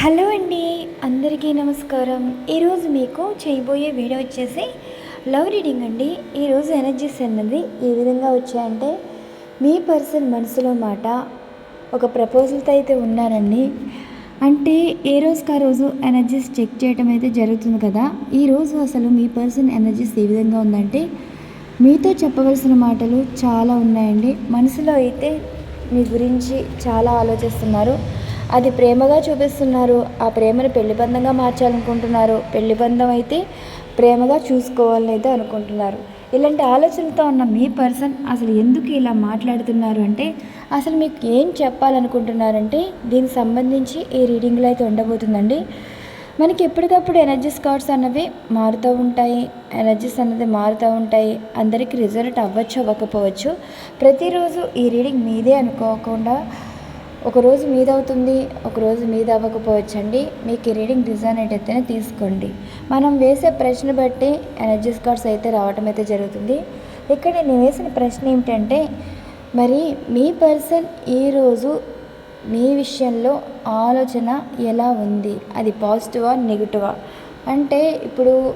Hello అండి అందరికీ నమస్కారం. ఈరోజు మీకు చేయబోయే వీడియో వచ్చేసి లవ్ రీడింగ్ అండి. ఈరోజు ఎనర్జీస్ అన్నది ఏ విధంగా వచ్చాయంటే మీ పర్సన్ మనసులో మాట ఒక ప్రపోజల్తో అయితే ఉన్నారండి. అంటే ఏ రోజుకి ఆ రోజు ఎనర్జీస్ చెక్ చేయటం అయితే జరుగుతుంది కదా. ఈరోజు అసలు మీ పర్సన్ ఎనర్జీస్ ఏ విధంగా ఉందంటే మీతో చెప్పవలసిన మాటలు చాలా ఉన్నాయండి. మనసులో అయితే మీ గురించి చాలా ఆలోచిస్తున్నారు. అది ప్రేమగా చూపిస్తున్నారు. ఆ ప్రేమను పెళ్ళి బంధంగా మార్చాలనుకుంటున్నారు. పెళ్ళి బంధం అయితే ప్రేమగా చూసుకోవాలని అయితే అనుకుంటున్నారు. ఇలాంటి ఆలోచనలతో ఉన్న మీ పర్సన్ అసలు ఎందుకు ఇలా మాట్లాడుతున్నారు అంటే అసలు మీకు ఏం చెప్పాలనుకుంటున్నారంటే దీనికి సంబంధించి ఈ రీడింగ్లో అయితే ఉండబోతుందండి. మనకి ఎప్పటికప్పుడు ఎనర్జీ స్కాట్స్ అన్నవి మారుతూ ఉంటాయి. ఎనర్జీస్ అన్నది మారుతూ ఉంటాయి. అందరికీ రిజల్ట్ అవ్వచ్చు అవ్వకపోవచ్చు. ప్రతిరోజు ఈ రీడింగ్ మీదే అనుకోకుండా ఒకరోజు మీదవుతుంది ఒకరోజు మీద అవ్వకపోవచ్చండి మీకు ఈ రీడింగ్ రిజనేట్ అయితేనే తీసుకోండి. మనం వేసే ప్రశ్న బట్టి ఎనర్జీస్ కార్డ్స్ అయితే రావటం అయితే జరుగుతుంది. ఇక్కడ నేను వేసిన ప్రశ్న ఏమిటంటే మరి మీ పర్సన్ ఈరోజు మీ విషయంలో ఆలోచన ఎలా ఉంది? అది పాజిటివా నెగిటివా? అంటే ఇప్పుడు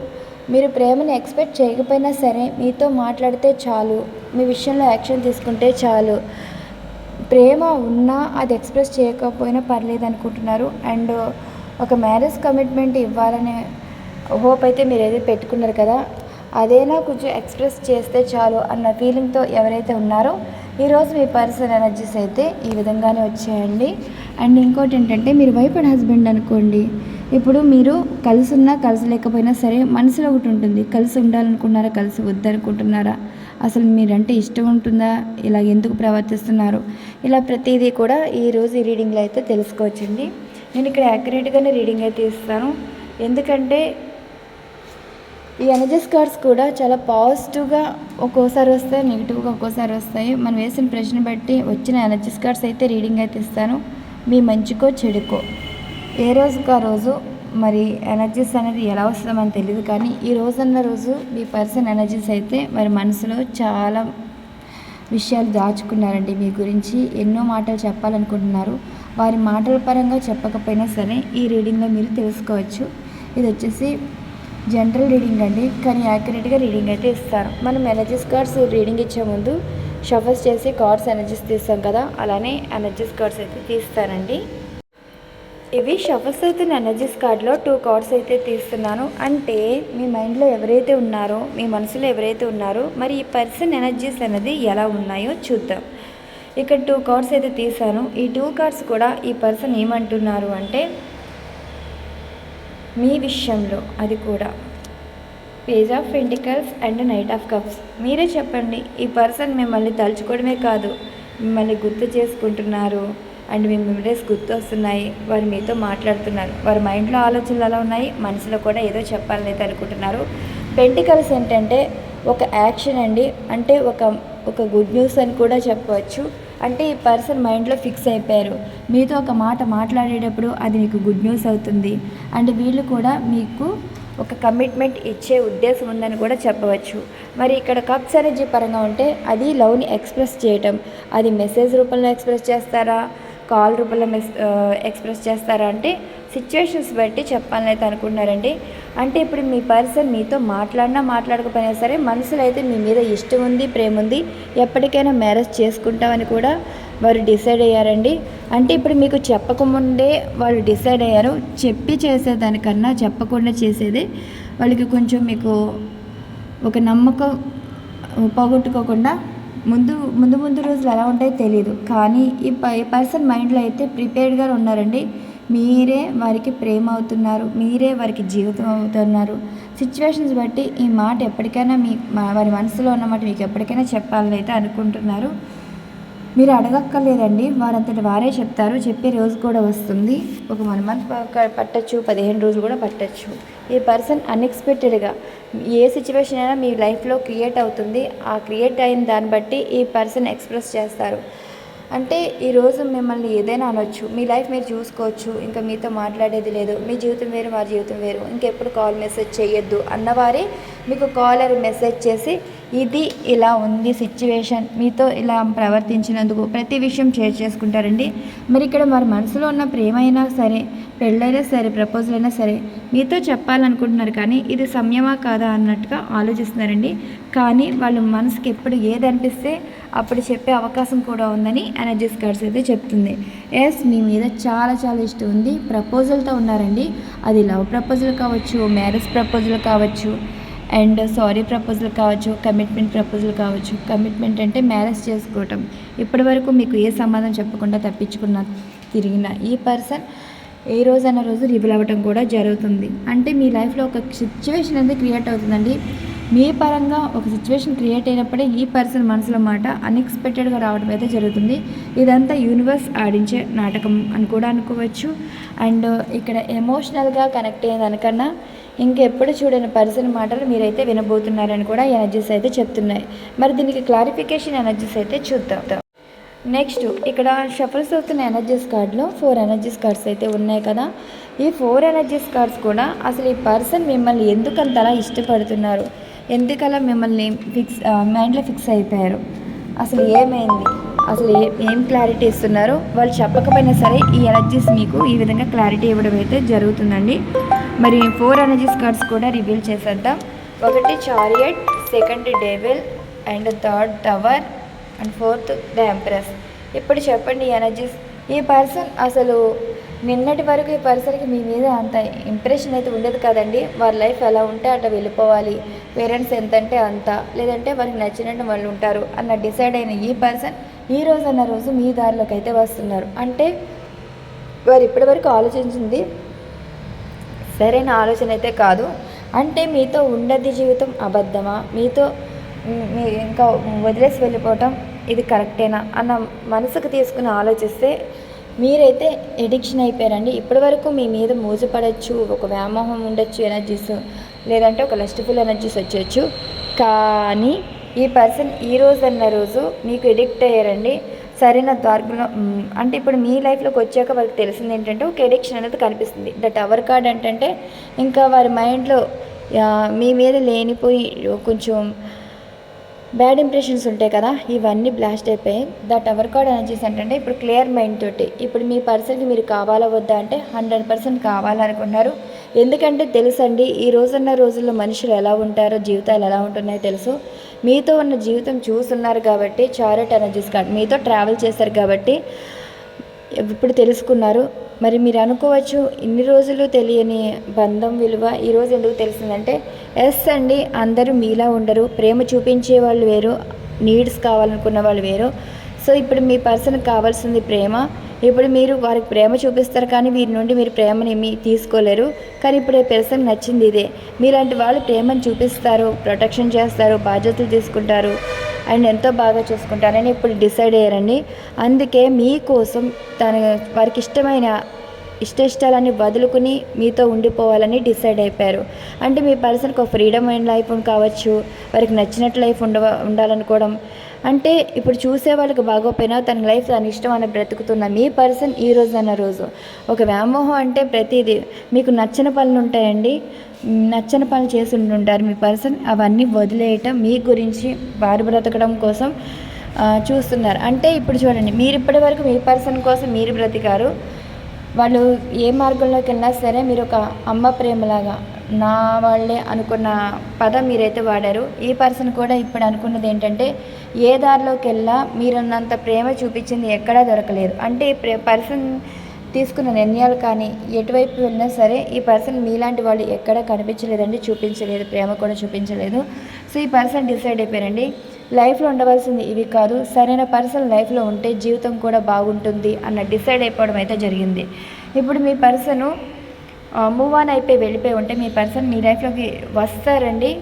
మీరు ప్రేమను ఎక్స్పెక్ట్ చేయకపోయినా సరే మీతో మాట్లాడితే చాలు మీ విషయంలో యాక్షన్ తీసుకుంటే చాలు ప్రేమ ఉన్నా అది ఎక్స్ప్రెస్ చేయకపోయినా పర్లేదు అనుకుంటున్నారు. అండ్ ఒక మ్యారేజ్ కమిట్మెంట్ ఇవ్వాలనే హోప్ అయితే మీరు ఏదైతే పెట్టుకున్నారు కదా. అదేనా కొంచెం ఎక్స్ప్రెస్ చేస్తే చాలు అన్న ఫీలింగ్తో ఎవరైతే ఉన్నారో ఈరోజు మీ పర్సనల్ ఎనర్జీస్ అయితే ఈ విధంగానే వచ్చాయండి. అండ్ ఇంకోటి ఏంటంటే మీరు వైఫ్ అండ్ హస్బెండ్ అనుకోండి. ఇప్పుడు మీరు కలిసి ఉన్నా కలిసి లేకపోయినా సరే మనసులో ఒకటి ఉంటుంది. కలిసి ఉండాలనుకున్నారా కలిసి వద్దనుకుంటున్నారా? అసలు మీరంటే ఇష్టం ఉంటుందా? ఇలా ఎందుకు ప్రవర్తిస్తున్నారు? ఇలా ప్రతిదీ కూడా ఈరోజు ఈ రీడింగ్లో అయితే తెలుసుకోవచ్చండి. నేను ఇక్కడ యాక్యురేట్గానే రీడింగ్ అయితే ఇస్తాను. ఎందుకంటే ఈ ఎనర్జీస్ కార్డ్స్ కూడా చాలా పాజిటివ్గా ఒక్కోసారి వస్తాయి నెగిటివ్గా ఒక్కోసారి వస్తాయి. మనం వేసిన ప్రశ్న బట్టి వచ్చిన ఎనర్జీస్ కార్డ్స్ అయితే రీడింగ్ అయితే ఇస్తాను. మీ మంచికో చెడుకో. ఏ రోజుకు ఆ రోజు మరి ఎనర్జీస్ అనేది ఎలా వస్తుందని తెలియదు కానీ ఈ రోజన్న రోజు మీ పర్సన్ ఎనర్జీస్ అయితే మరి మనసులో చాలా విషయాలు దాచుకున్నారండి మీ గురించి. ఎన్నో మాటలు చెప్పాలనుకుంటున్నారు. వారి మాటల పరంగా చెప్పకపోయినా సరే ఈ రీడింగ్లో మీరు తెలుసుకోవచ్చు. ఇది వచ్చేసి జనరల్ రీడింగ్ అండి. కానీ యాక్యురేట్గా రీడింగ్ అయితే ఇస్తారు. మనం ఎనర్జీస్ కార్డ్స్ రీడింగ్ ఇచ్చే ముందు షఫర్స్ చేసి కార్డ్స్ ఎనర్జీస్ తీస్తాం కదా. అలానే ఎనర్జీస్ కార్డ్స్ అయితే తీస్తానండి ఇవి షఫల్స్ అవుతున్న ఎనర్జీస్ కార్డ్లో టూ కార్డ్స్ అయితే తీస్తున్నాను. అంటే మీ మైండ్లో ఎవరైతే ఉన్నారో మీ మనసులో ఎవరైతే ఉన్నారో మరి ఈ పర్సన్ ఎనర్జీస్ అనేది ఎలా ఉన్నాయో చూద్దాం. ఇక్కడ టూ కార్డ్స్ అయితే తీసాను ఈ టూ కార్డ్స్ కూడా ఈ పర్సన్ ఏమంటున్నారు అంటే మీ విషయంలో అది కూడా. Page of pentacles and knight of cups. మీరే చెప్పండి ఈ పర్సన్ మిమ్మల్ని తలుచుకోవడమే కాదు మిమ్మల్ని గుర్తు చేసుకుంటున్నారు. అండ్ మీ మెమరీస్ గుర్తు వస్తున్నాయి వారు మీతో మాట్లాడుతున్నారు. వారి మైండ్లో ఆలోచనలు ఎలా ఉన్నాయి? మనసులో కూడా ఏదో చెప్పాలని అయితే అనుకుంటున్నారు. పెంటికల్స్ ఏంటంటే ఒక యాక్షన్ అండి. అంటే ఒక ఒక గుడ్ న్యూస్ అని కూడా చెప్పవచ్చు. అంటే ఈ పర్సన్ మైండ్లో ఫిక్స్ అయిపోయారు. మీతో ఒక మాట మాట్లాడేటప్పుడు అది మీకు గుడ్ న్యూస్ అవుతుంది. అండ్ వీళ్ళు కూడా మీకు ఒక కమిట్మెంట్ ఇచ్చే ఉద్దేశం ఉందని కూడా చెప్పవచ్చు. మరి ఇక్కడ కప్స్ ఎనర్జీ పరంగా ఉంటే అది లవ్ని ఎక్స్ప్రెస్ చేయటం. అది మెసేజ్ రూపంలో ఎక్స్ప్రెస్ చేస్తారా? కాల్ రూపంలో మెస్ ఎక్స్ప్రెస్ చేస్తారా అంటే సిచ్యువేషన్స్ బట్టి చెప్పాలని అయితే అనుకుంటున్నారండి. అంటే ఇప్పుడు మీ పర్సన్ మీతో మాట్లాడినా మాట్లాడకపోయినా సరే మనసులో అయితే మీ మీద ఇష్టం ఉంది ప్రేమ ఉంది ఎప్పటికైనా మ్యారేజ్ చేసుకుంటామని కూడా వారు డిసైడ్ అయ్యారండి. అంటే ఇప్పుడు మీకు చెప్పకముందే వాళ్ళు డిసైడ్ అయ్యారు చెప్పి చేసేదానికన్నా చెప్పకుండా చేసేదే వాళ్ళకి కొంచెం మీకు ఒక నమ్మకం పోగొట్టుకోకుండా ముందు ముందు ముందు రోజులు ఎలా ఉంటాయో తెలియదు కానీ ఈ పర్సన్ మైండ్లో అయితే ప్రిపేర్డ్గా ఉన్నారండి. మీరే వారికి ప్రేమ అవుతున్నారు. మీరే వారికి జీవితం అవుతున్నారు. సిచ్యువేషన్స్ బట్టి ఈ మాట ఎప్పటికైనా మీ వారి మనసులో ఉన్న మాట మీకు ఎప్పటికైనా చెప్పాలని అయితే అనుకుంటున్నారు. మీరు అడగక్కర్లేదండి. వారంతటి వారే చెప్తారు. చెప్పే రోజు కూడా వస్తుంది. ఒక వన్ మంత్ పట్టచ్చు పదిహేను రోజులు కూడా పట్టచ్చు. ఈ పర్సన్ అన్ఎక్స్పెక్టెడ్గా ఏ సిచ్యువేషన్ అయినా మీ లైఫ్లో క్రియేట్ అవుతుంది. ఆ క్రియేట్ అయిన దాన్ని బట్టి ఈ పర్సన్ ఎక్స్ప్రెస్ చేస్తారు. అంటే ఈరోజు మిమ్మల్ని ఏదైనా అనొచ్చు. మీ లైఫ్ మీరు చూసుకోవచ్చు. ఇంకా మీతో మాట్లాడేది లేదు. మీ జీవితం వేరు వారి జీవితం వేరు. ఇంకెప్పుడు కాల్ మెసేజ్ చేయొద్దు అన్నవారే మీకు కాల్ మెసేజ్ చేసి ఇది ఇలా ఉంది సిచ్యువేషన్. మీతో ఇలా ప్రవర్తించినందుకు ప్రతి విషయం షేర్ చేసుకుంటారండి. మరి ఇక్కడ మరి మనసులో ఉన్న ప్రేమ అయినా సరే పెళ్ళైనా సరే ప్రపోజల్ అయినా సరే మీతో చెప్పాలనుకుంటున్నారు కానీ ఇది సమయమా కాదా అన్నట్టుగా ఆలోచిస్తున్నారండి. కానీ వాళ్ళ మనసుకి ఎప్పుడు ఏది అనిపిస్తే అప్పుడు చెప్పే అవకాశం కూడా ఉందని ఎనర్జీస్ కార్డ్స్ అయితే చెప్తుంది. ఎస్ మీ మీద చాలా చాలా ఇష్టం ఉంది. ప్రపోజల్తో ఉన్నారండి. అది లవ్ ప్రపోజల్ కావచ్చు మ్యారేజ్ ప్రపోజల్ కావచ్చు అండ్ సారీ ప్రపోజల్ కావచ్చు కమిట్మెంట్ ప్రపోజల్ కావచ్చు. కమిట్మెంట్ అంటే మ్యారేజ్ చేసుకోవటం. ఇప్పటి వరకు మీకు ఏ సమాధానం చెప్పకుండా తప్పించుకున్న తిరిగిన ఈ పర్సన్ ఏ రోజైనా రోజు రివీల్ అవ్వటం కూడా జరుగుతుంది. అంటే మీ లైఫ్లో ఒక సిచ్యువేషన్ అనేది క్రియేట్ అవుతుందండి. మీ పరంగా ఒక సిచ్యువేషన్ క్రియేట్ అయినప్పుడే ఈ పర్సన్ మనసులో మాట అన్ఎక్స్పెక్టెడ్గా రావడం అయితే జరుగుతుంది. ఇదంతా యూనివర్స్ ఆడించే నాటకం అని కూడా అనుకోవచ్చు. అండ్ ఇక్కడ ఎమోషనల్గా కనెక్ట్ అయ్యే దానికన్నా ఇంకెప్పుడు చూడని పర్సన్ మాటలు మీరైతే వినబోతున్నారని కూడా ఎనర్జీస్ అయితే చెప్తున్నాయి. మరి దీనికి క్లారిఫికేషన్ ఎనర్జీస్ అయితే చూద్దాం. నెక్స్ట్ ఇక్కడ షఫల్స్ అవుతున్న ఎనర్జీస్ కార్డ్లో ఫోర్ ఎనర్జీస్ కార్డ్స్ అయితే ఉన్నాయి కదా. ఈ ఫోర్ ఎనర్జీస్ కార్డ్స్ కూడా అసలు ఈ పర్సన్ మిమ్మల్ని ఎందుకంతలా ఇష్టపడుతున్నారు? ఎందుకలా మిమ్మల్ని ఫిక్స్ మైండ్లో ఫిక్స్ అయిపోయారు? అసలు ఏమైంది? అసలు ఏ ఏం క్లారిటీ ఇస్తున్నారు? వాళ్ళు చెప్పకపోయినా సరే ఈ ఎనర్జీస్ మీకు ఈ విధంగా క్లారిటీ ఇవ్వడం అయితే జరుగుతుందండి. మరి ఫోర్ ఎనర్జీస్ కార్డ్స్ కూడా రివీల్ చేసేద్దాం. ఒకటి chariot second devil and third tower and fourth the empress. ఇప్పుడు చెప్పండి ఎనర్జీస్. ఈ పర్సన్ అసలు నిన్నటి వరకు ఈ పర్సన్కి మీ మీద అంత ఇంప్రెషన్ అయితే ఉండేది కదండి. వారి లైఫ్ ఎలా ఉంటే అట్లా వెళ్ళిపోవాలి. పేరెంట్స్ ఎంతంటే అంత. లేదంటే వారికి నచ్చినట్టు వాళ్ళు ఉంటారు అన్న డిసైడ్ అయిన ఈ పర్సన్ ఈ రోజు అన్న రోజు మీ దారిలోకి అయితే వస్తున్నారు. అంటే వారు ఇప్పటి వరకు ఆలోచించింది సరైన ఆలోచన అయితే కాదు. అంటే మీతో ఉండది జీవితం అబద్ధమా? మీతో మీ ఇంకా వదిలేసి వెళ్ళిపోవటం ఇది కరెక్టేనా అన్న మనసుకు తీసుకుని ఆలోచిస్తే మీరైతే ఎడిక్షన్ అయిపోయారండి. ఇప్పటి వరకు మీ మీద మోసపడచ్చు ఒక వ్యామోహం ఉండొచ్చు ఎనర్జీస్ లేదంటే ఒక లస్ట్ఫుల్ ఎనర్జీస్ వచ్చేయచ్చు. కానీ ఈ పర్సన్ ఈ రోజు అన్న రోజు మీకు ఎడిక్ట్ అయ్యారండి. సరైన ద్వార్గంలో అంటే ఇప్పుడు మీ లైఫ్లోకి వచ్చాక వాళ్ళకి తెలిసింది ఏంటంటే ఒక ఎడిక్షన్ అనేది కనిపిస్తుంది. ద టవర్ కార్డ్ ఏంటంటే ఇంకా వారి మైండ్లో మీ మీద లేనిపోయి కొంచెం బ్యాడ్ ఇంప్రెషన్స్ ఉంటాయి కదా ఇవన్నీ బ్లాస్ట్ అయిపోయాయి దట్ అవర్ కార్డ్ ఎనర్జీస్ ఏంటంటే ఇప్పుడు క్లియర్ మైండ్ తోటి. ఇప్పుడు మీ పర్సన్కి మీరు కావాలా వద్దా అంటే హండ్రెడ్ పర్సెంట్ కావాలనుకున్నారు ఎందుకంటే తెలుసండి ఈ రోజున్న రోజుల్లో మనుషులు ఎలా ఉంటారో జీవితాలు ఎలా ఉంటున్నాయో తెలుసు. మీతో ఉన్న జీవితం చూస్తున్నారు కాబట్టి చారెట్ ఎనర్జీస్ కార్డ్ మీతో ట్రావెల్ చేశారు కాబట్టి ఇప్పుడు తెలుసుకున్నారు. మరి మీరు అనుకోవచ్చు ఇన్ని రోజులు తెలియని బంధం విలువ ఈరోజు ఎందుకు తెలిసిందంటే ఎస్ అండి అందరూ మీలా ఉండరు ప్రేమ చూపించే వాళ్ళు వేరు నీడ్స్ కావాలనుకున్న వాళ్ళు వేరు. సో ఇప్పుడు మీ పర్సన్కి కావాల్సింది ప్రేమ. ఇప్పుడు మీరు వారికి ప్రేమ చూపిస్తారు కానీ వీరి నుండి మీరు ప్రేమని మీ తీసుకోలేరు. కానీ ఇప్పుడు ఈ పర్సన్ నచ్చింది ఇదే. మీలాంటి వాళ్ళు ప్రేమను చూపిస్తారు ప్రొటెక్షన్ చేస్తారు బాధ్యతలు తీసుకుంటారు. అండ్ ఎంతో బాగా చూసుకుంటానని ఇప్పుడు డిసైడ్ అయ్యారండి అందుకే మీకోసం తన వారికి ఇష్టమైన ఇష్ట ఇష్టాలన్నీ వదులుకుని మీతో ఉండిపోవాలని డిసైడ్ అయిపోయారు. అంటే మీ పర్సన్కి ఒక ఫ్రీడమ్ అయిన లైఫ్ కావచ్చు వారికి నచ్చినట్టు లైఫ్ ఉండ ఉండాలనుకోవడం. అంటే ఇప్పుడు చూసే వాళ్ళకి బాగోపోయినా తన లైఫ్ తన ఇష్టం అని బ్రతుకుతున్న మీ పర్సన్ ఈ రోజు అన్న రోజు. ఒక వ్యామోహం అంటే ప్రతిదీ. మీకు నచ్చిన పనులు ఉంటాయండి. నచ్చని పనులు చేసి ఉంటారు మీ పర్సన్. అవన్నీ వదిలేయటం మీ గురించి వారు బ్రతకడం కోసం చూస్తున్నారు. అంటే ఇప్పుడు చూడండి మీరు ఇప్పటి వరకు మీ పర్సన్ కోసం మీరు బ్రతికారు. వాళ్ళు ఏ మార్గంలోకి వెళ్ళినా సరే మీరు ఒక అమ్మ ప్రేమలాగా నా వాళ్ళే అనుకున్న పదం మీరైతే వాడారు. ఈ పర్సన్ కూడా ఇప్పుడు అనుకున్నది ఏంటంటే ఏ దారిలోకి వెళ్ళా మీరున్నంత ప్రేమ చూపించింది ఎక్కడా దొరకలేదు. అంటే ప్రే పర్సన్ తీసుకున్న నిర్ణయాలు కానీ ఎటువైపు వెళ్ళినా సరే ఈ పర్సన్ మీలాంటి వాళ్ళు ఎక్కడ కనిపించలేదండి చూపించలేదు ప్రేమ కూడా చూపించలేదు. సో ఈ పర్సన్ డిసైడ్ అయిపోయారండి. లైఫ్లో ఉండవలసింది ఇవి కాదు సరైన పర్సన్ లైఫ్లో ఉంటే జీవితం కూడా బాగుంటుంది అన్న డిసైడ్ అయిపోవడం అయితే జరిగింది. ఇప్పుడు మీ పర్సను మూవ్ ఆన్ అయిపోయి వెళ్ళిపోయి ఉంటే మీ పర్సన్ మీ లైఫ్లోకి వస్తారండి.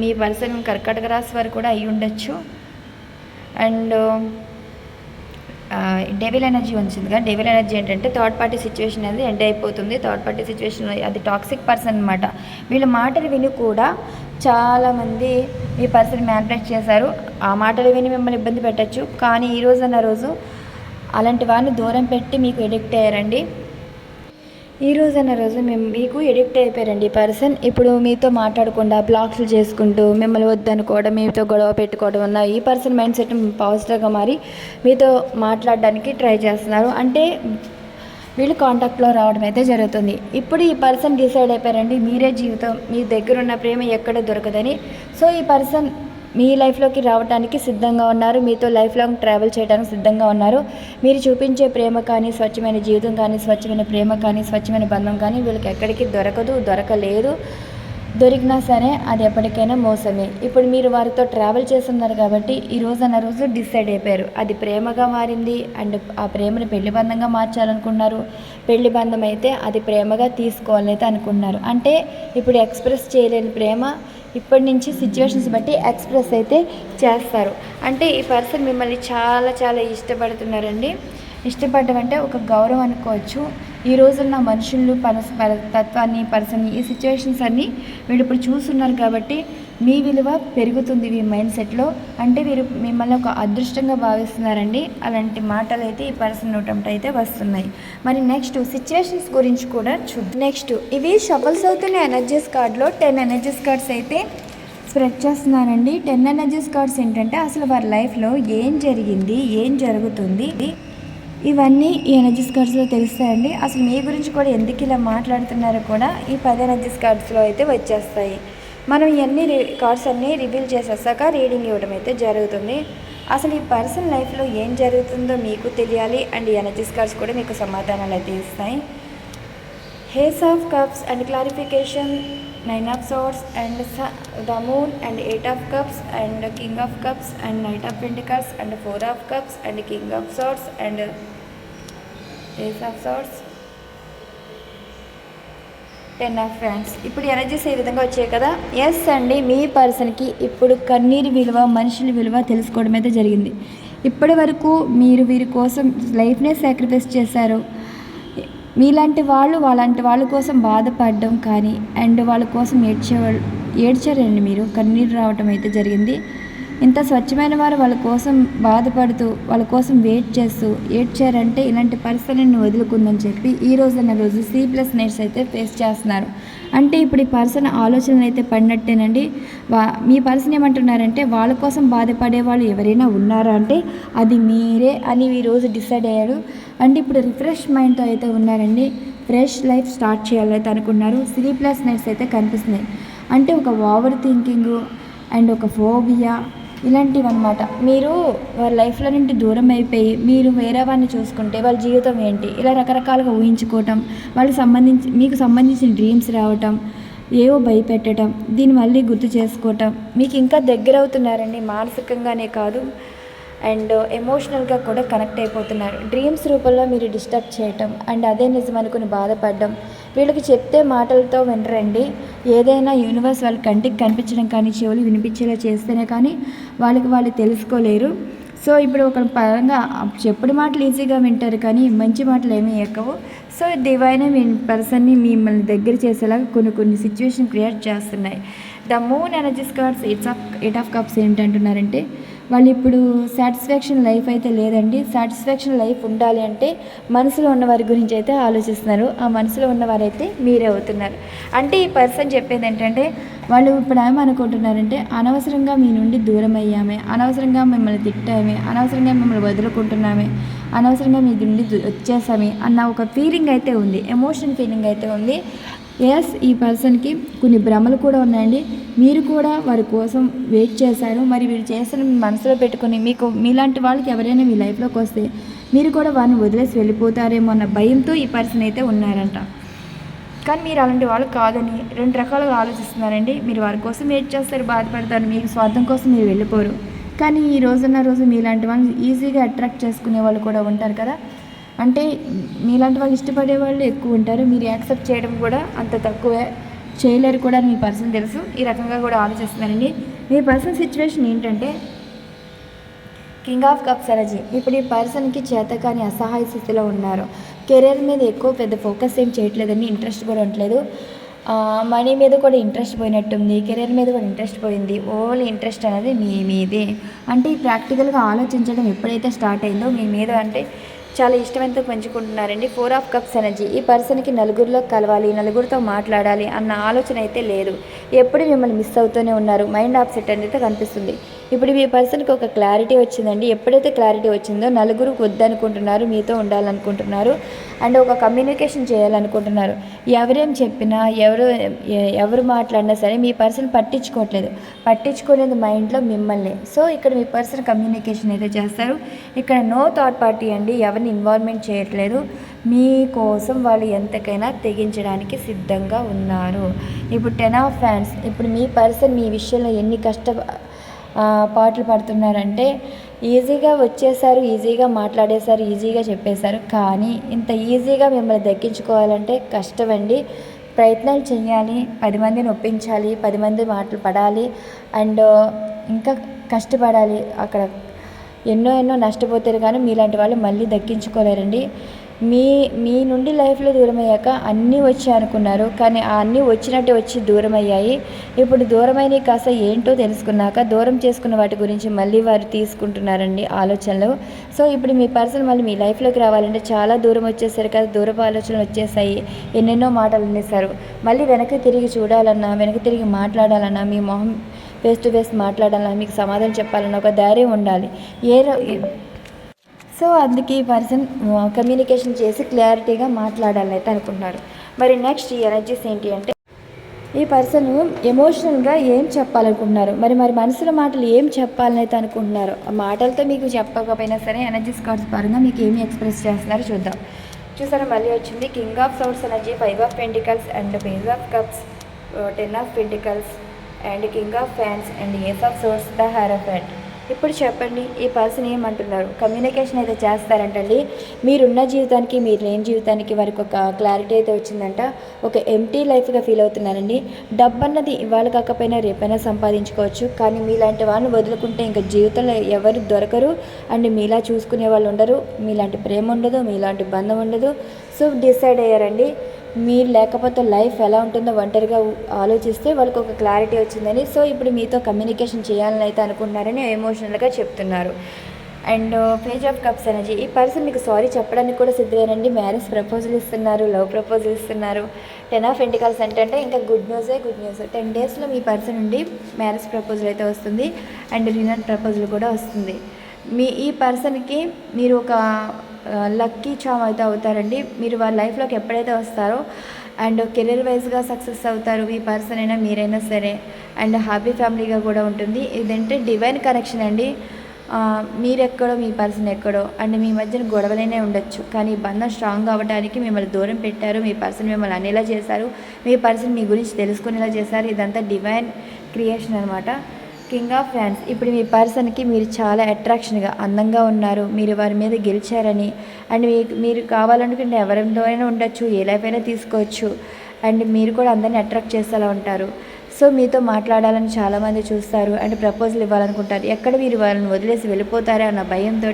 మీ పర్సన్ కర్కాటక రాశి వారు కూడా అయి ఉండొచ్చు అండ్ డెవిల్ ఎనర్జీ వచ్చింది కదా డెవిల్ ఎనర్జీ ఏంటంటే థర్డ్ పార్టీ సిచ్యువేషన్ అనేది ఎండ్ అయిపోతుంది. థర్డ్ పార్టీ సిచ్యువేషన్ అది టాక్సిక్ పర్సన్ అనమాట వీళ్ళ మాటలు విని కూడా చాలామంది ఈ పర్సన్ మ్యానిపులేట్ చేశారు. ఆ మాటలు విని మిమ్మల్ని ఇబ్బంది పెట్టచ్చు. కానీ ఈ రోజు అన్న రోజు అలాంటి వారిని దూరం పెట్టి మీకు ఎడిక్ట్ అయ్యారండి. ఈ రోజు అన్న రోజు మేము మీకు ఎడిక్ట్ అయిపోయారండి ఈ పర్సన్. ఇప్పుడు మీతో మాట్లాడకుండా బ్లాక్లు చేసుకుంటూ మిమ్మల్ని వద్దనుకోవడం మీతో గొడవ పెట్టుకోవడం వల్ల ఈ పర్సన్ మైండ్ సెట్ పాజిటివ్గా మారి మీతో మాట్లాడడానికి ట్రై చేస్తున్నారు. అంటే వీళ్ళు కాంటాక్ట్లో రావడం అయితే జరుగుతుంది. ఇప్పుడు ఈ పర్సన్ డిసైడ్ అయిపోయారండి మీరే జీవితం మీ దగ్గర ఉన్న ప్రేమ ఎక్కడ దొరకదని. సో ఈ పర్సన్ మీ లైఫ్లోకి రావడానికి సిద్ధంగా ఉన్నారు. మీతో లైఫ్ లాంగ్ ట్రావెల్ చేయడానికి సిద్ధంగా ఉన్నారు. మీరు చూపించే ప్రేమ కానీ స్వచ్ఛమైన జీవితం కానీ స్వచ్ఛమైన ప్రేమ కానీ స్వచ్ఛమైన బంధం కానీ వీళ్ళకి ఎక్కడికి దొరకదు దొరకలేదు. దొరికినా సరే అది ఎప్పటికైనా మోసమే. ఇప్పుడు మీరు వారితో ట్రావెల్ చేస్తున్నారు కాబట్టి ఈ రోజు అన్న రోజు డిసైడ్ అయిపోయారు. అది ప్రేమగా మారింది అండ్ ఆ ప్రేమను పెళ్ళి బంధంగా మార్చాలనుకున్నారు. పెళ్ళి బంధం అయితే అది ప్రేమగా తీసుకోవాలని అయితే అనుకున్నారు. అంటే ఇప్పుడు ఎక్స్ప్రెస్ చేయలేని ప్రేమ ఇప్పటి నుంచి సిచ్యువేషన్స్ బట్టి ఎక్స్ప్రెస్ అయితే చేస్తారు. అంటే ఈ పర్సన్ మిమ్మల్ని చాలా చాలా ఇష్టపడుతున్నారండి. ఇష్టపడడం అంటే ఒక గౌరవం అనుకోవచ్చు. ఈ రోజున్న మనుషులు పరస్పర తత్వాన్ని పర్సన్ని ఈ సిచ్యువేషన్స్ అన్నీ వీళ్ళు ఇప్పుడు చూస్తున్నారు కాబట్టి మీ విలువ పెరుగుతుంది మీ మైండ్ సెట్లో. అంటే వీరు మిమ్మల్ని ఒక అదృష్టంగా భావిస్తున్నారండి. అలాంటి మాటలు అయితే ఈ పర్సన్ నోటంట అయితే వస్తున్నాయి. మరి నెక్స్ట్ సిచ్యువేషన్స్ గురించి కూడా చూద్దాం. నెక్స్ట్ ఇవి షఫల్స్ అవుతున్న ఎనర్జీస్ కార్డ్లో టెన్ ఎనర్జీస్ కార్డ్స్ అయితే స్ప్రెడ్ చేస్తున్నానండి టెన్ ఎనర్జీస్ కార్డ్స్ ఏంటంటే అసలు వారి లైఫ్లో ఏం జరిగింది ఏం జరుగుతుంది? ఇవన్నీ ఈ ఎనర్జీస్ కార్డ్స్లో తెలుస్తాయండి. అసలు మీ గురించి కూడా ఎందుకు ఇలా మాట్లాడుతున్నారో కూడా ఈ పది ఎనర్జీస్ కార్డ్స్లో అయితే వచ్చేస్తాయి. మనం ఇవన్నీ కార్డ్స్ అన్నీ రివీల్ చేసేసాక రీడింగ్ ఇవ్వడం అయితే జరుగుతుంది. అసలు ఈ పర్సన్ లైఫ్లో ఏం జరుగుతుందో మీకు తెలియాలి. అండ్ ఈ ఎనర్జీస్ కార్డ్స్ కూడా మీకు సమాధానాలు అయితే ఇస్తాయి. Aces of cups and clarification nine of swords and the moon and eight of cups and king of cups and knight of pentacles and four of cups and king of swords and ace of swords ten of friends ఇప్పుడు energies ఏ విధంగా వచ్చాయి కదా? Yes అండి మీ పర్సన్కి ఇప్పుడు కన్నీరు విలువ మనుషుల విలువ తెలుసుకోవడం అయితే జరిగింది. ఇప్పటి వరకు మీరు వీరి కోసం లైఫ్నే సాక్రిఫైస్ చేశారు. మీలాంటి వాళ్ళు వాళ్ళంటి వాళ్ళ కోసం బాధపడడం కానీ అండ్ వాళ్ళ కోసం ఏడ్చే ఏడ్చారండి మీరు. కన్నీరు రావటం అయితే జరిగింది. ఇంత స్వచ్ఛమైన వారు వాళ్ళ కోసం బాధపడుతూ వాళ్ళ కోసం వెయిట్ చేస్తూ ఏడ్చారంటే ఇలాంటి పరిస్థితులను వదులుకుందని చెప్పి ఈ రోజున్న రోజు సి ప్లస్ నైట్స్ అయితే ఫేస్ చేస్తున్నారు. అంటే ఇప్పుడు ఈ పర్సన్ ఆలోచనలు అయితే పడినట్టేనండి. వా మీ పర్సన్ ఏమంటున్నారంటే వాళ్ళ కోసం బాధపడే వాళ్ళు ఎవరైనా ఉన్నారా అంటే అది మీరే అని ఈ రోజు డిసైడ్ అయ్యారు. అంటే ఇప్పుడు రిఫ్రెష్ మైండ్తో అయితే ఉన్నారండి. ఫ్రెష్ లైఫ్ స్టార్ట్ చేయాలైతే అనుకున్నారు. సి ప్లస్ నైట్స్ అయితే కనిపిస్తున్నాయి అంటే ఒక ఓవర్ థింకింగ్ అండ్ ఒక ఫోబియా ఇలాంటివి అనమాట మీరు వారి లైఫ్లో నుండి దూరం అయిపోయి మీరు వేరే వారిని చూసుకుంటే వాళ్ళ జీవితం ఏంటి? ఇలా రకరకాలుగా ఊహించుకోవటం వాళ్ళకి సంబంధించి మీకు సంబంధించిన డ్రీమ్స్ రావటం ఏవో భయపెట్టడం దీన్ని మళ్ళీ గుర్తు చేసుకోవటం మీకు ఇంకా దగ్గర అవుతున్నారండి మానసికంగానే కాదు. అండ్ ఎమోషనల్గా కూడా కనెక్ట్ అయిపోతున్నారు. డ్రీమ్స్ రూపంలో మీరు డిస్టర్బ్ చేయటం అండ్ అదే నిజం అనుకుని బాధపడడం వీళ్ళకి చెప్తే మాటలతో వినరండి. ఏదైనా యూనివర్స్ వాళ్ళ కంటికి కనిపించడం కానీ చెవులు వినిపించేలా చేస్తేనే కానీ వాళ్ళకి వాళ్ళు తెలుసుకోలేరు. సో ఇప్పుడు ఒక పరంగా చెప్పుడు మాటలు ఈజీగా వింటారు కానీ మంచి మాటలు ఏమీ ఎక్కవు. సో డివైన్ మీ పర్సన్ని మిమ్మల్ని దగ్గర చేసేలాగా కొన్ని కొన్ని సిచ్యువేషన్ క్రియేట్ చేస్తున్నాయి. The moon energies cards it's of eight of cups ఏంటంటున్నారంటే వాళ్ళు ఇప్పుడు సాటిస్ఫాక్షన్ లైఫ్ అయితే లేదండి. సాటిస్ఫాక్షన్ లైఫ్ ఉండాలి అంటే మనసులో ఉన్న వారి గురించి అయితే ఆలోచిస్తున్నారు. ఆ మనసులో ఉన్నవారైతే మీరే అవుతున్నారు. అంటే ఈ పర్సన్ చెప్పేది ఏంటంటే వాళ్ళు ఇప్పుడు ఏమనుకుంటున్నారంటే అనవసరంగా మీ నుండి దూరం అయ్యామే. అనవసరంగా మిమ్మల్ని తిట్టామే. అనవసరంగా మిమ్మల్ని వదులుకుంటున్నామే. అనవసరంగా మీ నుండి వచ్చేసామే. అన్న ఒక ఫీలింగ్ అయితే ఉంది. ఎమోషన్ ఫీలింగ్ అయితే ఉంది. ఎస్ ఈ పర్సన్కి కొన్ని భ్రమలు కూడా ఉన్నాయండి. మీరు కూడా వారి కోసం వెయిట్ చేశారు. మరి వీరు చేసిన మనసులో పెట్టుకొని మీకు మీలాంటి వాళ్ళకి ఎవరైనా మీ లైఫ్లోకి వస్తే మీరు కూడా వారిని వదిలేసి వెళ్ళిపోతారేమో అన్న భయంతో ఈ పర్సన్ అయితే ఉన్నారంట. కానీ మీరు అలాంటి వాళ్ళు కాదని రెండు రకాలుగా ఆలోచిస్తున్నారండి. మీరు వారి కోసం వెయిట్ చేస్తారు బాధపడతారు మీకు స్వార్థం కోసం మీరు వెళ్ళిపోరు. కానీ ఈ రోజున్న రోజు మీలాంటి వాళ్ళని ఈజీగా అట్రాక్ట్ చేసుకునే వాళ్ళు కూడా ఉంటారు కదా. అంటే మీలాంటి వాళ్ళు ఇష్టపడే వాళ్ళు ఎక్కువ ఉంటారు. మీరు యాక్సెప్ట్ చేయడం కూడా అంత తక్కువే. చేయలేరు కూడా మీ పర్సన్ తెలుసు. ఈ రకంగా కూడా ఆలోచిస్తున్నారండి మీ పర్సన్ సిచ్యువేషన్ ఏంటంటే కింగ్ ఆఫ్ కప్స్ ఎనర్జీ. ఇప్పుడు ఈ పర్సన్కి చేతకాని అసహాయ స్థితిలో ఉన్నారు. కెరీర్ మీద ఎక్కువ పెద్ద ఫోకస్ ఏం చేయట్లేదండి. ఇంట్రెస్ట్ కూడా ఉండట్లేదు. మనీ మీద కూడా ఇంట్రెస్ట్ పోయినట్టుంది. కెరీర్ మీద కూడా ఇంట్రెస్ట్ పోయింది. ఓన్లీ ఇంట్రెస్ట్ అనేది మీ మీదే. అంటే ప్రాక్టికల్గా ఆలోచించడం ఎప్పుడైతే స్టార్ట్ అయిందో మీ మీద అంటే చాలా ఇష్టంతో పెంచుకుంటున్నారండి. ఫోర్ ఆఫ్ కప్స్ ఎనర్జీ ఈ పర్సన్కి నలుగురిలో కలవాలి నలుగురితో మాట్లాడాలి అన్న ఆలోచన అయితే లేదు. ఎప్పుడు మిమ్మల్ని మిస్ అవుతూనే ఉన్నారు. మైండ్ ఆప్సెట్ అనేది కనిపిస్తుంది. ఇప్పుడు మీ పర్సన్కి ఒక క్లారిటీ వచ్చిందండి. ఎప్పుడైతే క్లారిటీ వచ్చిందో నలుగురు వద్దనుకుంటున్నారు మీతో ఉండాలనుకుంటున్నారు అండ్ ఒక కమ్యూనికేషన్ చేయాలనుకుంటున్నారు. ఎవరేం చెప్పినా ఎవరు ఎవరు మాట్లాడినా సరే మీ పర్సన్ పట్టించుకోవట్లేదు. పట్టించుకోలేదు మైండ్లో మిమ్మల్ని. సో ఇక్కడ మీ పర్సన్ కమ్యూనికేషన్ అయితే చేస్తారు. ఇక్కడ నో థర్డ్ పార్టీ అండి. ఎవరిని ఇన్వాల్వ్మెంట్ చేయట్లేదు. మీకోసం వాళ్ళు ఎంతకైనా తెగించడానికి సిద్ధంగా ఉన్నారు. ఇప్పుడు టెన్ ఆఫ్ ఫ్యాన్స్ ఇప్పుడు మీ పర్సన్ మీ విషయంలో ఎన్ని కష్ట పాటలు పాడుతున్నారంటే ఈజీగా వచ్చేసారు ఈజీగా మాట్లాడేశారు ఈజీగా చెప్పేశారు. కానీ ఇంత ఈజీగా మిమ్మల్ని దక్కించుకోవాలంటే కష్టమండి. ప్రయత్నాలు చేయాలి పది మందిని ఒప్పించాలి పది మంది మాటలు పడాలి అండ్ ఇంకా కష్టపడాలి. అక్కడ ఎన్నో ఎన్నో నష్టపోతారు కానీ మీలాంటి వాళ్ళు మళ్ళీ దక్కించుకోలేరండి. మీ మీ నుండి లైఫ్లో దూరం అయ్యాక అన్నీ వచ్చాయనుకున్నారు కానీ ఆ అన్నీ వచ్చినట్టు వచ్చి దూరం అయ్యాయి ఇప్పుడు దూరమైన కాస్త ఏంటో తెలుసుకున్నాక దూరం చేసుకున్న వాటి గురించి మళ్ళీ వారు తీసుకుంటున్నారండి ఆలోచనలు. సో ఇప్పుడు మీ పర్సన్ మళ్ళీ మీ లైఫ్లోకి రావాలంటే చాలా దూరం వచ్చేసరికి కదా దూరపు ఆలోచనలు వచ్చేసాయి. ఎన్నెన్నో మాటలు అనేసారు మళ్ళీ వెనక్కి తిరిగి చూడాలన్నా వెనక్కి తిరిగి మాట్లాడాలన్నా మీ మొహం ఫేస్ టు ఫేస్ మాట్లాడాలన్నా మీకు సమాధానం చెప్పాలన్నా ఒక ధైర్యం ఉండాలి. ఏ సో అందుకే ఈ పర్సన్ కమ్యూనికేషన్ చేసి క్లారిటీగా మాట్లాడాలని అయితే అనుకుంటున్నారు. మరి నెక్స్ట్ ఈ ఎనర్జీస్ ఏంటి అంటే ఈ పర్సన్ ఎమోషనల్గా ఏం చెప్పాలనుకుంటున్నారు? మరి మరి మనసులో మాటలు ఏం చెప్పాలని అయితే అనుకుంటున్నారు? ఆ మాటలతో మీకు చెప్పకపోయినా సరే ఎనర్జీస్ కార్డ్స్ పరంగా మీకు ఏమి ఎక్స్ప్రెస్ చేస్తున్నారో చూద్దాం. చూసారా మళ్ళీ వచ్చింది king of swords energy five of pentacles and page of cups ten of pentacles and king of fans and ace of swords the hierophant ఇప్పుడు చెప్పండి ఈ పర్సన్ ఏమంటున్నారు? కమ్యూనికేషన్ అయితే చేస్తారంటండి. మీరున్న జీవితానికి మీరు లేని జీవితానికి వారికి ఒక క్లారిటీ అయితే వచ్చిందంట. ఒక ఎంటీ లైఫ్గా ఫీల్ అవుతున్నారండి డబ్బు అన్నది ఇవాళ కాకపోయినా రేపైనా సంపాదించుకోవచ్చు. కానీ మీలాంటి వాళ్ళని వదులుకుంటే ఇంకా జీవితంలో ఎవరు దొరకరు. అండ్ మీలా చూసుకునే వాళ్ళు ఉండరు. మీలాంటి ప్రేమ ఉండదు మీలాంటి బంధం ఉండదు. సో డిసైడ్ అయ్యారండి. మీరు లేకపోతే లైఫ్ ఎలా ఉంటుందో ఒంటరిగా ఆలోచిస్తే వాళ్ళకి ఒక క్లారిటీ వచ్చిందని. సో ఇప్పుడు మీతో కమ్యూనికేషన్ చేయాలని అయితే అనుకుంటున్నారని ఎమోషనల్గా చెప్తున్నారు. And page of cups energy ఈ పర్సన్ మీకు సారీ చెప్పడానికి కూడా సిద్ధమేనండి. మ్యారేజ్ ప్రపోజల్ ఇస్తున్నారు లవ్ ప్రపోజల్ ఇస్తున్నారు. టెన్ ఆఫ్ ఎంటికల్స్ అంటే ఇంకా గుడ్ న్యూసే గుడ్ న్యూస్ టెన్ డేస్లో మీ పర్సన్ నుండి మ్యారేజ్ ప్రపోజల్ అయితే వస్తుంది. అండ్ రినర్ ప్రపోజల్ కూడా వస్తుంది. మీ ఈ పర్సన్కి మీరు ఒక లక్కీ చామ్ అయితే అవుతారండి. మీరు వాళ్ళ లైఫ్లోకి ఎప్పుడైతే వస్తారో అండ్ కెరీర్ వైజ్గా సక్సెస్ అవుతారు. మీ పర్సన్ అయినా మీరైనా సరే అండ్ హ్యాపీ ఫ్యామిలీగా కూడా ఉంటుంది. ఇదంటే డివైన్ కనెక్షన్ అండి. మీరెక్కడో మీ పర్సన్ ఎక్కడో అండ్ మీ మధ్యన గొడవలైనా ఉండొచ్చు. కానీ బంధం స్ట్రాంగ్ అవ్వడానికి మిమ్మల్ని దూరం పెట్టారు. మీ పర్సన్ మిమ్మల్ని అనేలా చేశారు. మీ పర్సన్ మీ గురించి తెలుసుకునేలా చేశారు. ఇదంతా డివైన్ క్రియేషన్ అనమాట ముఖ్యంగా ఫ్యాన్స్ ఇప్పుడు మీ పర్సన్కి మీరు చాలా అట్రాక్షన్గా అందంగా ఉన్నారు. మీరు వారి మీద గెలిచారని. అండ్ మీకు మీరు కావాలనుకుంటే ఎవరితో అయినా ఉండొచ్చు ఏ లైఫ్ అయినా తీసుకోవచ్చు. అండ్ మీరు కూడా అందరిని అట్రాక్ట్ చేసేలా ఉంటారు. సో మీతో మాట్లాడాలని చాలామంది చూస్తారు అండ్ ప్రపోజల్ ఇవ్వాలనుకుంటారు. ఎక్కడ మీరు వాళ్ళని వదిలేసి వెళ్ళిపోతారా అన్న భయంతో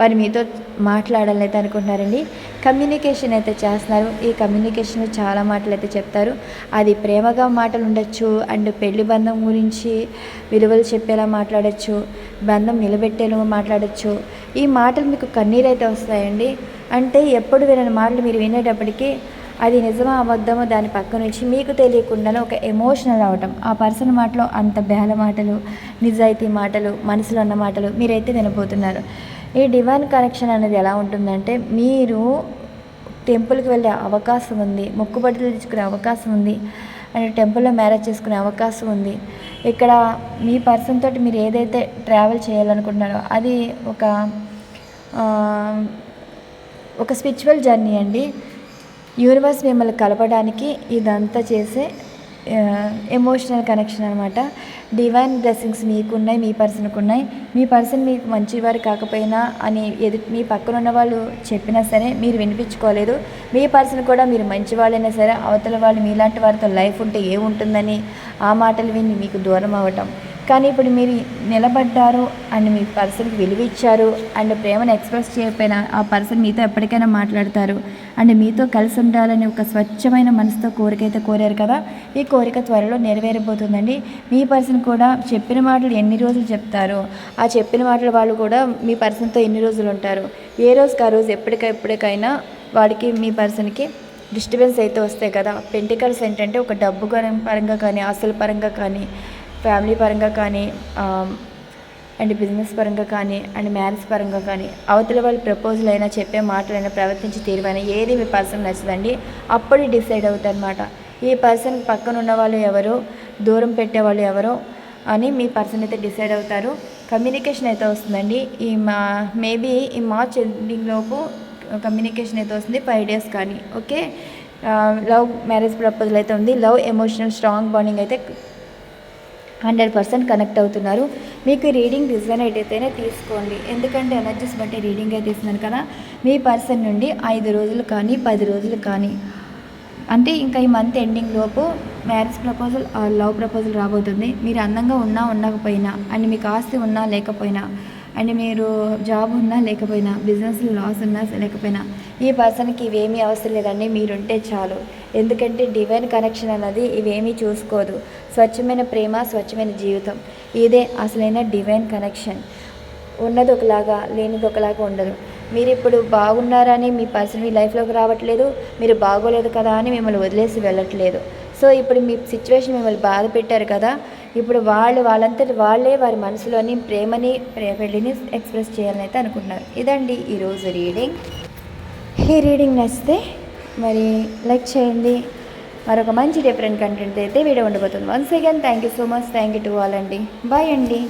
వారు మీతో మాట్లాడాలని అయితే అనుకుంటున్నారండి. కమ్యూనికేషన్ అయితే చేస్తున్నారు. ఈ కమ్యూనికేషన్లో చాలా మాటలు అయితే చెప్తారు. అది ప్రేమగా మాటలు ఉండొచ్చు అండ్ పెళ్ళి బంధం గురించి విలువలు చెప్పేలా మాట్లాడచ్చు బంధం నిలబెట్టేలా మాట్లాడచ్చు. ఈ మాటలు మీకు కన్నీరు అయితే వస్తాయండి. అంటే ఎప్పుడు వినని మాటలు మీరు వినేటప్పటికీ అది నిజమా అబద్ధమో దాని పక్క నుంచి మీకు తెలియకుండానే ఒక ఎమోషనల్ అవటం. ఆ పర్సన్ మాటలో అంత బేల మాటలు నిజాయితీ మాటలు మనసులో ఉన్న మాటలు మీరైతే వినబోతున్నారు. ఈ డివైన్ కనెక్షన్ అనేది ఎలా ఉంటుందంటే మీరు టెంపుల్కి వెళ్ళే అవకాశం ఉంది మొక్కుబడులు తెచ్చుకునే అవకాశం ఉంది అండ్ టెంపుల్లో మ్యారేజ్ చేసుకునే అవకాశం ఉంది. ఇక్కడ మీ పర్సన్ తోటి మీరు ఏదైతే ట్రావెల్ చేయాలనుకుంటున్నారో అది ఒక ఒక స్పిరిచువల్ జర్నీ అండి. యూనివర్స్ మిమ్మల్ని కలపడానికి ఇదంతా చేసే ఎమోషనల్ కనెక్షన్ అనమాట డివైన్ బ్లెస్సింగ్స్ మీకున్నాయి మీ పర్సన్కు ఉన్నాయి మీ పర్సన్ మీకు మంచివారు కాకపోయినా అని ఎదు మీ పక్కన ఉన్న వాళ్ళు చెప్పినా సరే మీరు వినిపించుకోలేదు. మీ పర్సన్ కూడా మీరు మంచి వాళ్ళైనా సరే అవతల వాళ్ళు మీలాంటి వారితో లైఫ్ ఉంటే ఏముంటుందని ఆ మాటలు విని మీకు దూరం అవ్వటం. కానీ ఇప్పుడు మీరు నిలబడ్డారు అండ్ మీ పర్సన్కి విలువ ఇచ్చారు అండ్ ప్రేమను ఎక్స్ప్రెస్ చేయకపోయినా ఆ పర్సన్ మీతో ఎప్పటికైనా మాట్లాడతారు అండ్ మీతో కలిసి ఉండాలని ఒక స్వచ్ఛమైన మనసుతో కోరిక అయితే కోరారు కదా ఈ కోరిక త్వరలో నెరవేరబోతుందండి. మీ పర్సన్ కూడా చెప్పిన మాటలు ఎన్ని రోజులు చెప్తారో? ఆ చెప్పిన మాటలు వాళ్ళు కూడా మీ పర్సన్తో ఎన్ని రోజులు ఉంటారు? ఏ రోజుకి ఆ రోజు ఎప్పటికై ఎప్పటికైనా వాడికి మీ పర్సన్కి డిస్టర్బెన్స్ అయితే వస్తాయి కదా. పెంటికల్స్ ఏంటంటే ఒక డబ్బు గరం- పరంగా కానీ ఆస్తుల పరంగా కానీ ఫ్యామిలీ పరంగా కానీ అండ్ బిజినెస్ పరంగా కానీ అండ్ మ్యారేజ్ పరంగా కానీ అవతల వాళ్ళు ప్రపోజల్ అయినా చెప్పే మాటలైనా ప్రవర్తించి తీరువైనా ఏది మీ పర్సన్ నచ్చదండి అప్పుడు డిసైడ్ అవుతారనమాట ఈ పర్సన్ పక్కన ఉన్న వాళ్ళు ఎవరు దూరం పెట్టే వాళ్ళు ఎవరో అని మీ పర్సన్ అయితే డిసైడ్ అవుతారు. కమ్యూనికేషన్ అయితే వస్తుందండి. ఈ మా మేబీ ఈ మార్చ్ ఎండింగ్ లోపు కమ్యూనికేషన్ అయితే వస్తుంది ఫైవ్ డేస్ కానీ ఓకే? లవ్ మ్యారేజ్ ప్రపోజల్ అయితే ఉంది. లవ్ ఎమోషనల్ స్ట్రాంగ్ బాండింగ్ అయితే హండ్రెడ్ పర్సెంట్ కనెక్ట్ అవుతున్నారు. మీకు రీడింగ్ రిజనేట్ అయితేనే తీసుకోండి. ఎందుకంటే ఎనర్జీస్ బట్టి రీడింగ్ అయితే ఇస్తున్నాను కదా. మీ పర్సన్ నుండి ఐదు రోజులు కానీ పది రోజులు కానీ. అంటే ఇంకా ఈ మంత్ ఎండింగ్ లోపు మ్యారేజ్ ప్రపోజల్ లవ్ ప్రపోజల్ రాబోతుంది. మీరు అందంగా ఉన్నా ఉండకపోయినా అండ్ మీకు ఆస్తి ఉన్నా లేకపోయినా అండ్ మీరు జాబ్ ఉన్నా లేకపోయినా బిజినెస్ లాస్ ఉన్నా లేకపోయినా ఈ పర్సన్కి ఇవేమీ అవసరం లేదండి. మీరుంటే చాలు. ఎందుకంటే డివైన్ కనెక్షన్ అన్నది ఇవేమీ చూసుకోదు. స్వచ్ఛమైన ప్రేమ స్వచ్ఛమైన జీవితం. ఇదే అసలైన డివైన్ కనెక్షన్. ఉన్నది ఒకలాగా లేనిది ఒకలాగా ఉండదు. మీరు ఇప్పుడు బాగున్నారని మీ పర్సన్ మీ లైఫ్లోకి రావట్లేదు. మీరు బాగోలేదు కదా అని మిమ్మల్ని వదిలేసి వెళ్ళట్లేదు. సో ఇప్పుడు మీ సిచ్యువేషన్ మిమ్మల్ని బాధ పెట్టారు కదా ఇప్పుడు వాళ్ళు వాళ్ళంతటి వాళ్ళే వారి మనసులోని ప్రేమని పెళ్ళిని ఎక్స్ప్రెస్ చేయాలని అయితే అనుకుంటున్నారు. ఇదండి ఈరోజు రీడింగ్ ఈ రీడింగ్ నచ్చితే మరి లైక్ చేయండి. మరొక మంచి డిఫరెంట్ కంటెంట్ అయితే వీడియో ఉండబోతుంది. Once again thank you so much thank you to all అండి. బాయ్ అండి.